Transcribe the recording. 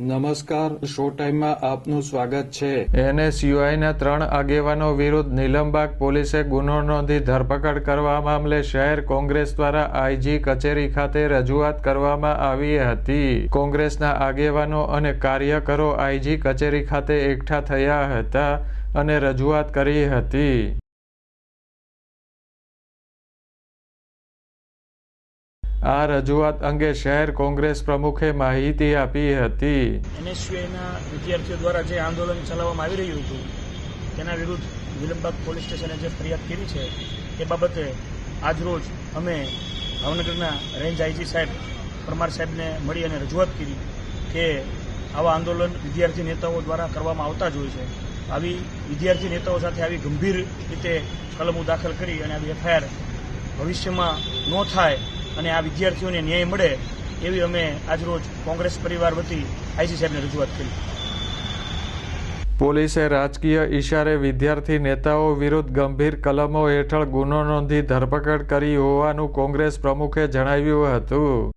નમસ્કાર, શો ટાઈમમાં આપનું સ્વાગત છે. એનએસયુઆઈના ત્રણ આગેવાનો વિરુદ્ધ નિલમબાગ પોલીસે ગુનો નોંધી ધરપકડ કરવા મામલે શહેર કોંગ્રેસ દ્વારા આઈજી કચેરી ખાતે રજૂઆત કરવામાં આવી હતી. કોંગ્રેસના આગેવાનો અને કાર્યકરો આઈજી કચેરી ખાતે એકઠા થયા હતા અને રજૂઆત કરી હતી. આ રજૂઆત અંગે શહેર કોંગ્રેસ પ્રમુખે માહિતી આપી હતી. એનએસયુઆઈના વિદ્યાર્થીઓ દ્વારા જે આંદોલન ચલાવવામાં આવી રહ્યું હતું, તેના વિરુદ્ધ વિલંબાગ પોલીસ સ્ટેશને જે ફરિયાદ કરી છે, એ બાબતે આજરોજ અમે ભાવનગરના રેન્જ આઈજી સાહેબ પરમાર સાહેબને મળી અને રજૂઆત કરી કે આવા આંદોલન વિદ્યાર્થી નેતાઓ દ્વારા કરવામાં આવતા જ હોય છે. આવી વિદ્યાર્થી નેતાઓ સાથે આવી ગંભીર રીતે કલમો દાખલ કરી અને આવી એફઆઈઆર ભવિષ્યમાં ન થાય અને આ વિદ્યાર્થીઓને ન્યાય મળે એવી અમે આજરોજ કોંગ્રેસ પરિવાર વતી આઈસી સાહેબને રજૂઆત કરી. પોલીસે રાજકીય ઇશારે વિદ્યાર્થી નેતાઓ વિરુદ્ધ ગંભીર કલમો હેઠળ ગુનો નોંધી ધરપકડ કરી હોવાનું કોંગ્રેસ પ્રમુખે જણાવ્યું હતું.